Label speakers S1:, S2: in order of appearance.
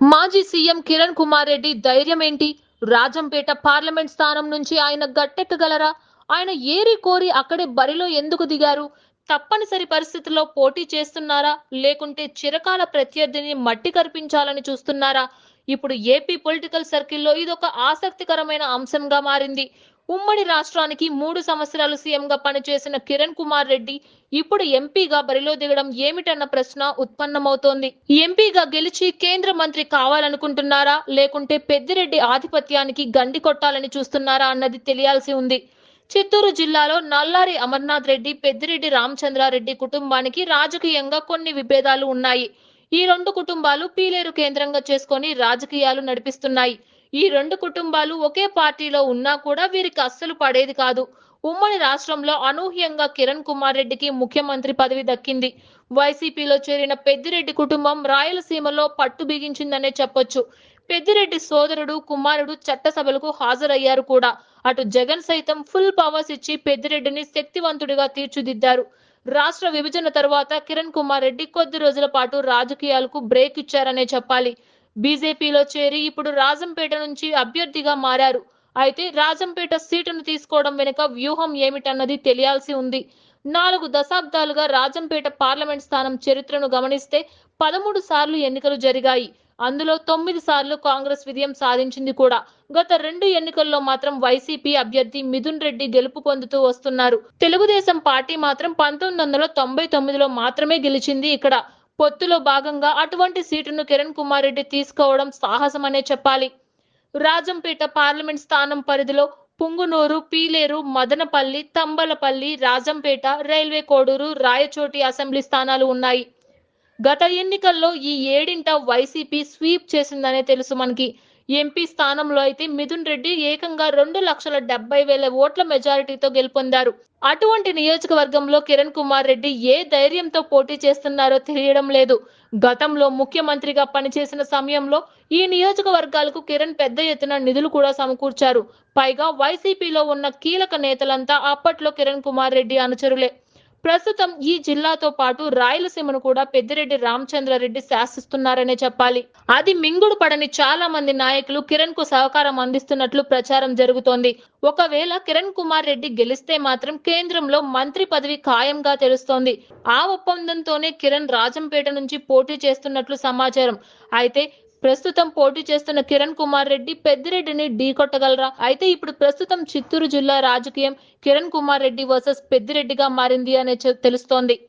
S1: మాజీ సీఎం కిరణ్ కుమార్ రెడ్డి ధైర్యం ఏంటి? రాజంపేట పార్లమెంట్ స్థానం నుంచి ఆయన గట్టెక్కగలరా? ఆయన ఏరి కోరి అక్కడే బరిలో ఎందుకు దిగారు? తప్పనిసరి పరిస్థితుల్లో పోటీ చేస్తున్నారా? లేకుంటే చిరకాల ప్రత్యర్థిని మట్టి కరిపించాలని చూస్తున్నారా? ఇప్పుడు ఏపీ పొలిటికల్ సర్కిల్లో ఇదొక ఆసక్తికరమైన అంశంగా మారింది. ఉమ్మడి రాష్ట్రానికి మూడు సంవత్సరాలు సీఎంగా పనిచేసిన కిరణ్ కుమార్ రెడ్డి ఇప్పుడు ఎంపీగా బరిలో దిగడం ఏమిటన్న ప్రశ్న ఉత్పన్నమవుతోంది. ఎంపీగా గెలిచి కేంద్ర మంత్రి కావాలనుకుంటున్నారా? లేకుంటే పెద్దిరెడ్డి ఆధిపత్యానికి గండి కొట్టాలని చూస్తున్నారా అన్నది తెలియాల్సి ఉంది. చిత్తూరు జిల్లాలో నల్లారి అమర్నాథ్ రెడ్డి పెద్దిరెడ్డి రామచంద్రారెడ్డి కుటుంబానికి రాజకీయంగా కొన్ని విభేదాలు ఉన్నాయి. ఈ రెండు కుటుంబాలు పీలేరు కేంద్రంగా చేసుకొని రాజకీయాలు నడిపిస్తున్నాయి. ఈ రెండు కుటుంబాలు ఒకే పార్టీలో ఉన్నా కూడా వీరికి అస్సలు పడేది కాదు. ఉమ్మడి రాష్ట్రంలో అనూహ్యంగా కిరణ్ కుమార్ రెడ్డికి ముఖ్యమంత్రి పదవి దక్కింది. వైసీపీలో చేరిన పెద్దిరెడ్డి కుటుంబం రాయలసీమలో పట్టు బిగించిందనే చెప్పొచ్చు. పెద్దిరెడ్డి సోదరుడు కుమారుడు చట్టసభలకు హాజరయ్యారు కూడా. అటు జగన్ సైతం ఫుల్ పవర్స్ ఇచ్చి పెద్దిరెడ్డిని శక్తివంతుడిగా తీర్చిదిద్దారు. రాష్ట్ర విభజన తర్వాత కిరణ్ కుమార్ రెడ్డి కొద్ది రోజుల పాటు రాజకీయాలకు బ్రేక్ ఇచ్చారనే చెప్పాలి. బీజేపీలో చేరి ఇప్పుడు రాజంపేట నుంచి అభ్యర్థిగా మారారు. అయితే రాజంపేట సీటును తీసుకోవడం వెనుక వ్యూహం ఏమిటన్నది తెలియాల్సి ఉంది. నాలుగు దశాబ్దాలుగా రాజంపేట పార్లమెంట్ స్థానం చరిత్రను గమనిస్తే పదమూడు సార్లు ఎన్నికలు జరిగాయి. అందులో తొమ్మిది సార్లు కాంగ్రెస్ విజయం సాధించింది కూడా. గత రెండు ఎన్నికల్లో మాత్రం వైసీపీ అభ్యర్థి మిథున్ రెడ్డి గెలుపు పొందుతూ వస్తున్నారు. తెలుగుదేశం పార్టీ మాత్రం పంతొమ్మిది వందల తొంభై తొమ్మిదిలో మాత్రమే గెలిచింది ఇక్కడ. పొత్తులో భాగంగా అటువంటి సీటును కిరణ్ కుమార్ రెడ్డి తీసుకోవడం సాహసమనే చెప్పాలి. రాజంపేట పార్లమెంట్ స్థానం పరిధిలో పుంగునూరు పీలేరు మదనపల్లి తంబలపల్లి రాజంపేట రైల్వే కోడూరు రాయచోటి అసెంబ్లీ స్థానాలు ఉన్నాయి. గత ఎన్నికల్లో ఈ ఏడింట వైసీపీ స్వీప్ చేసిందనే తెలుసు మనకి. ఎంపీ స్థానంలో అయితే మిథున్ రెడ్డి ఏకంగా రెండు లక్షల డెబ్బై వేల ఓట్ల మెజారిటీతో గెలుపొందారు. అటువంటి నియోజకవర్గంలో కిరణ్ కుమార్ రెడ్డి ఏ ధైర్యంతో పోటీ చేస్తున్నారో తెలియడం లేదు. గతంలో ముఖ్యమంత్రిగా పనిచేసిన సమయంలో ఈ నియోజకవర్గాలకు కిరణ్ పెద్ద ఎత్తున నిధులు కూడా సమకూర్చారు. పైగా వైసీపీలో ఉన్న కీలక నేతలంతా అప్పట్లో కిరణ్ కుమార్ రెడ్డి అనుచరులే. ప్రస్తుతం ఈ జిల్లాతో పాటు రాయలసీమను కూడా పెద్దిరెడ్డి రామచంద్రారెడ్డి శాసిస్తున్నారనే చెప్పాలి. అది మింగుడు పడని చాలా మంది నాయకులు కిరణ్కు సహకారం అందిస్తున్నట్లు ప్రచారం జరుగుతోంది. ఒకవేళ కిరణ్ కుమార్ రెడ్డి గెలిస్తే మాత్రం కేంద్రంలో మంత్రి పదవి ఖాయంగా తెలుస్తోంది. ఆ ఒప్పందంతోనే కిరణ్ రాజంపేట నుంచి పోటీ చేస్తున్నట్లు సమాచారం. అయితే ప్రస్తుతం పోటీ చేస్తున్న కిరణ్ కుమార్ రెడ్డి పెద్దిరెడ్డిని ఢీకొట్టగలరా అయితే ఇప్పుడు ప్రస్తుతం చిత్తూరు జిల్లా రాజకీయం కిరణ్ కుమార్ రెడ్డి వర్సెస్ పెద్దిరెడ్డిగా మారింది అనే తెలుస్తోంది.